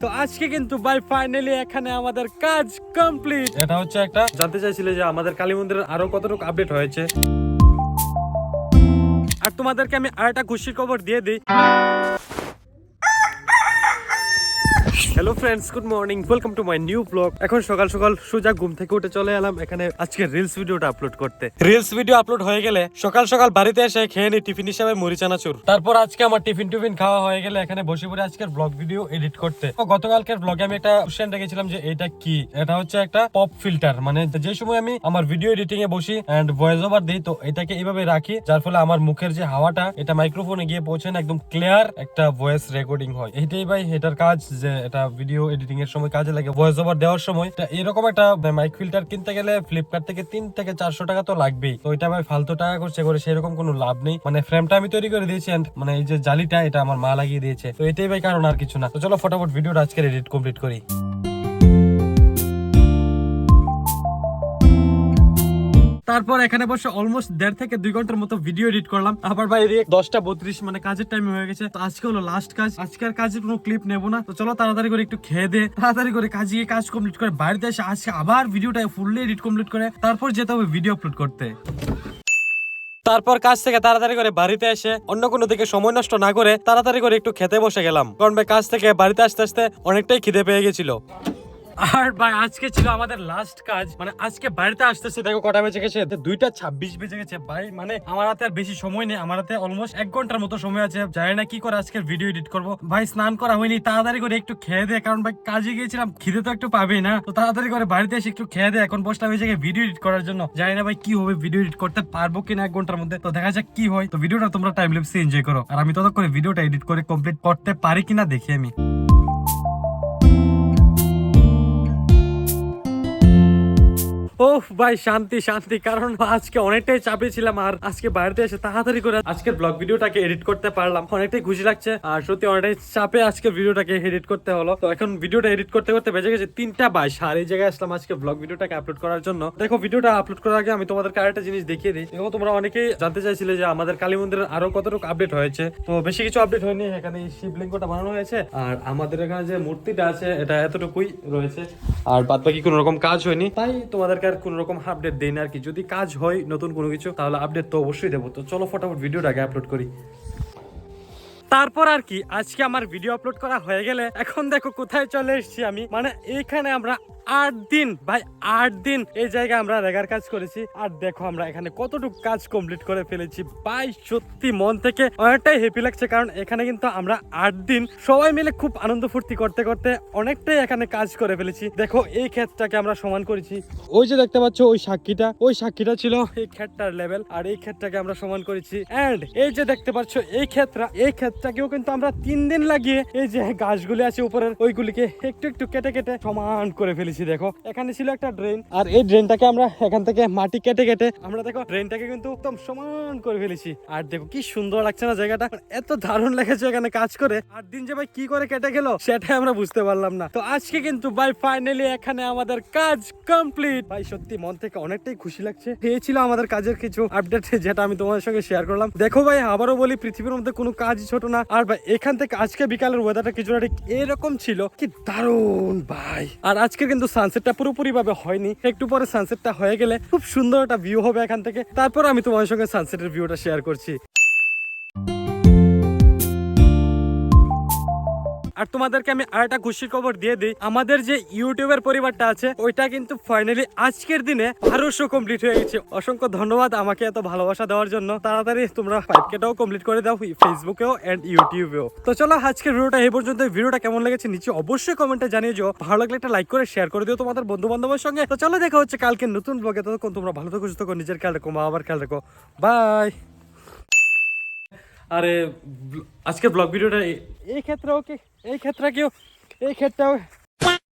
তো আজকে কিন্তু বাই ফাইনালি এখানে আমাদের কাজ কমপ্লিট এটা হচ্ছে একটা জানতে চাইছিলে যে আমাদের কালী মন্দিরের আরও কতটুকু আপডেট হয়েছে? আর তোমাদেরকে আমি আরেকটা খুশির খবর দিয়ে দিই। Hello friends good morning welcome to my new blog এখন সকাল সকাল সোজা ঘুম থেকে উঠে চলে এলাম এখানে আজকে রিলস ভিডিওটা আপলোড করতে। রিলস ভিডিও আপলোড হয়ে গেলে সকাল সকাল বাড়িতে এসে খেয়ে নি টিফিন হিসাবে মুড়ি, চানাচুর। তারপর আজকে আমার টিফিন টিফিন খাওয়া হয়ে গেলে এখানে বসে পড়ে আজকের ব্লগ ভিডিও এডিট করতে। তো গতকালকের ব্লগে আমি একটা কোশ্চেন রেখেছিলাম যে এটা কি? এটা হচ্ছে একটা পপ ফিল্টার মানে যে সময় আমি আমার ভিডিও এডিটিং এ বসি এন্ড ভয়েস ওভার দিই, তো এটাকে এইভাবে রাখি, যার ফলে আমার মুখের যে হাওয়াটা, এটা মাইক্রোফোনে গিয়ে পৌঁছে না, একদম ক্লিয়ার একটা ভয়েস রেকর্ডিং হয়। এটাই ভাই, এটার কাজ যে এটা ভিডিও এডিটিং এর সময় কাজে লাগে। ভয়েস ওভার দেওয়ার সময়। এরকম একটা মাইক ফিল্টার কিনতে গেলে ফ্লিপকার্ট থেকে তিন থেকে চারশো টাকা তো লাগবেই। তো এটা ভাই ফালতু টাকা করছে করে সেরকম কোনো লাভ নেই। মানে ফ্রেমটা আমি তৈরি করে দিয়েছি মানে এই যে জালিটা, এটা আমার মা লাগিয়ে দিয়েছে। তো এটাই ভাই কারণ আর কিছু না। তো চলো, ফটাফট ভিডিওটা আজকে এডিট কমপ্লিট করি। তারপর এখানে বসে অলমোস্ট দেড় থেকে দুই ঘণ্টার মতো ভিডিও এডিট করলাম। আবার বাইরে দশটা বত্রিশ মানে কাজের টাইম হয়ে গেছে। তো আজকে হলো লাস্ট কাজ। আজকের কাজের কোনো ক্লিপ নেব না। তো চলো তাড়াতাড়ি করে একটু খেয়ে দে। তাড়াতাড়ি করে কাজ গিয়ে কাজ কমপ্লিট করে বাড়িতে এসে আজকে আবার ভিডিওটা ফুললি এডিট কমপ্লিট করে তারপর যেতে হবে ভিডিও আপলোড করতে। তারপর কাজ থেকে তাড়াতাড়ি করে বাড়িতে এসে অন্য কোনো দিকে সময় নষ্ট না করে তাড়াতাড়ি করে একটু খেতে বসে গেলাম। কারণ কাজ থেকে বাড়িতে আসতে আসতে অনেকটাই খিদে পেয়ে গেছিল। আর ভাই, আজকে ছিল আমাদের লাস্ট কাজ। মানে আজকে বাড়িতে আসতেছে, দেখো কটা বেজে গেছে দুইটা ছাব্বিশ বেজে গেছে। ভাই মানে আমার হাতে আর বেশি সময় নেই, আমার হাতে অলমোস্ট এক ঘণ্টার মতো সময় আছে। জানি না কি করে আজকের ভিডিও এডিট করব। ভাই, স্নান করা হয়নি, তাড়াতাড়ি করে একটু খেয়ে দে, কারণ ভাই, কাজে গিয়েছিলাম, খিদে তো একটু পাবেই না। তো তাড়াতাড়ি করে বাড়িতে এসে একটু খেয়ে দে, এখন বসলাম এই ভিডিও এডিট করার জন্য। জানি না ভাই, কি হবে ভিডিও এডিট করতে পারব কিনা এক ঘণ্টার মধ্যে। তো দেখা যাক কি হয়। তো ভিডিওটা তোমরা টাইম লেপসে এনজয় করো। আর আমি ততক্ষণে ভিডিওটা এডিট করে কমপ্লিট করতে পারি কিনা দেখি আমি। ও ভাই, শান্তি শান্তি। কারণ আজকে অনেকটাই চাপে ছিলাম আর আজকে বাড়িতে এসে তাড়াতাড়ি করে আজকের ব্লগ ভিডিওটাকে এডিট করতে পারলাম। অনেকটাই খুশি লাগছে আর সত্যি অনেকটাই চাপে আজকের ভিডিওটাকে এডিট করতে হলো। তো এখন ভিডিওটা এডিট করতে করতে বেজে গেছে তিনটা বাইশ আর এই জায়গায় আসলাম আজকে ব্লগ ভিডিওটাকে আপলোড করার জন্য। দেখো, ভিডিওটা আপলোড করার আগে আমি তোমাদেরকে আরেকটা জিনিস দেখিয়ে দিই। দেখো, তোমরা অনেকেই জানতে চাইছিলে যে আমাদের কালী মন্দিরের আরও কতটুকু আপডেট হয়েছে। তো বেশি কিছু আপডেট হয়নি, এখানে শিবলিঙ্গটা বানানো হয়েছে আর আমাদের এখানে যে মূর্তিটা আছে, এটা এতটুকুই রয়েছে। আর বাদ বাকি কোনো রকম কাজ হয়নি। তাই তোমাদেরকে আর কোনো রকম আপডেট দেই না আর কি। যদি কাজ হয় নতুন কোনো কিছু, তাহলে আপডেট তো অবশ্যই দেবো। তো চলো ফটাফট ভিডিওটাকে আপলোড করি। তারপর আর কি, আজকে আমার ভিডিও আপলোড করা হয়ে গেলে এখন দেখো কোথায় চলে এসেছি আমি। মানে এইখানে আমরা আট দিন, ভাই, আট দিন এই জায়গায় আমরা রেগার কাজ করেছি। আর দেখো আমরা এখানে কতটুকু কাজ কমপ্লিট করে ফেলেছি। ভাই, সত্যি মন থেকে অনেকটাই হ্যাপি লাগছে, কারণ এখানে কিন্তু আমরা আট দিন সবাই মিলে খুব আনন্দ ফুর্তি করতে করতে অনেকটাই এখানে কাজ করে ফেলেছি। দেখো, এই ক্ষেতটাকে আমরা সমান করেছি। ওই যে দেখতে পাচ্ছ, ওই সাক্ষীটা ওই সাক্ষীটা ছিল এই ক্ষেতটার লেভেল আর এই ক্ষেতটাকে আমরা সমান করেছি। এন্ড এই যে দেখতে পাচ্ছ, এই ক্ষেতটা, এই ক্ষেতটাকেও কিন্তু আমরা তিন দিন লাগিয়ে এই যে গাছগুলি আছে উপরের, ওইগুলিকে একটু একটু কেটে কেটে সমান করে ফেলেছি। দেখো। এখানে ছিল একটা ড্রেন আর এই ড্রেনটাকে আমরা এখান থেকে মাটি কেটে কেটে আমরা দেখো ড্রেনটাকে কিন্তু একদম সমান করে ফেলেছি। আর দেখো কি সুন্দর লাগছে না জায়গাটা? এত দারুণ লেগেছে এখানে কাজ করে। আর দিন যে ভাই কি করে কেটে গেল, সেটাই আমরা বুঝতে পারলাম না। তো আজকে কিন্তু ভাই ফাইনালি এখানে আমাদের কাজ কমপ্লিট ভাই, সত্যি মন থেকে অনেকটাই খুশি লাগছে। এই ছিল আমাদের কাজের কিছু আপডেট যেটা আমি তোমাদের সঙ্গে শেয়ার করলাম। দেখো ভাই, আবারও বলি, পৃথিবীর মধ্যে কোনো কাজই ছোট না। আর ভাই, এখান থেকে আজকে বিকালের ওয়েদারটা কিছুটা ঠিক এরকম ছিল। কি দারুণ ভাই। আর আজকে কিন্তু সানসেটটা পুরোপুরি ভাবে হয়নি। একটু পরে সানসেটটা হয়ে গেলে খুব সুন্দর একটা ভিউ হবে এখান থেকে। তারপর আমি তোমার সঙ্গে সানসেটের ভিউটা শেয়ার করছি। আর তোমাদেরকে আমি আরেকটা খুশির খবর দিয়ে দিই। আমাদের যে ইউটিউবের পরিবারটা আছে, ওইটা কিন্তু ফাইনালি আজকের দিনে বারোশো কমপ্লিট হয়ে গেছে। অসংখ্য ধন্যবাদ আমাকে এত ভালোবাসা দেওয়ার জন্য। তাড়াতাড়ি তোমরা ফাইভ কেটাও কমপ্লিট করে দাও ফেসবুকেও অ্যান্ড ইউটিউবেও তো চলো আজকের ভিডিওটা এই পর্যন্ত ভিডিওটা কেমন লেগেছে নিচে অবশ্যই কমেন্টে জানিয়ে যাও ভালো লাগলে একটা লাইক করে শেয়ার করে দিও তোমাদের বন্ধু বান্ধবের সঙ্গে। তো চলো দেখা হচ্ছে কালকে নতুন ব্লগে ততক্ষণ তোমরা ভালো থাকো, সুস্থ নিজের খেয়াল রাখো, মা আবার খেয়াল রাখো। বাই আরে আজকের ব্লগ ভিডিওটা এই- এই ক্ষেত্রে ওকে এই ক্ষেত্রে কেউ এই ক্ষেত্রে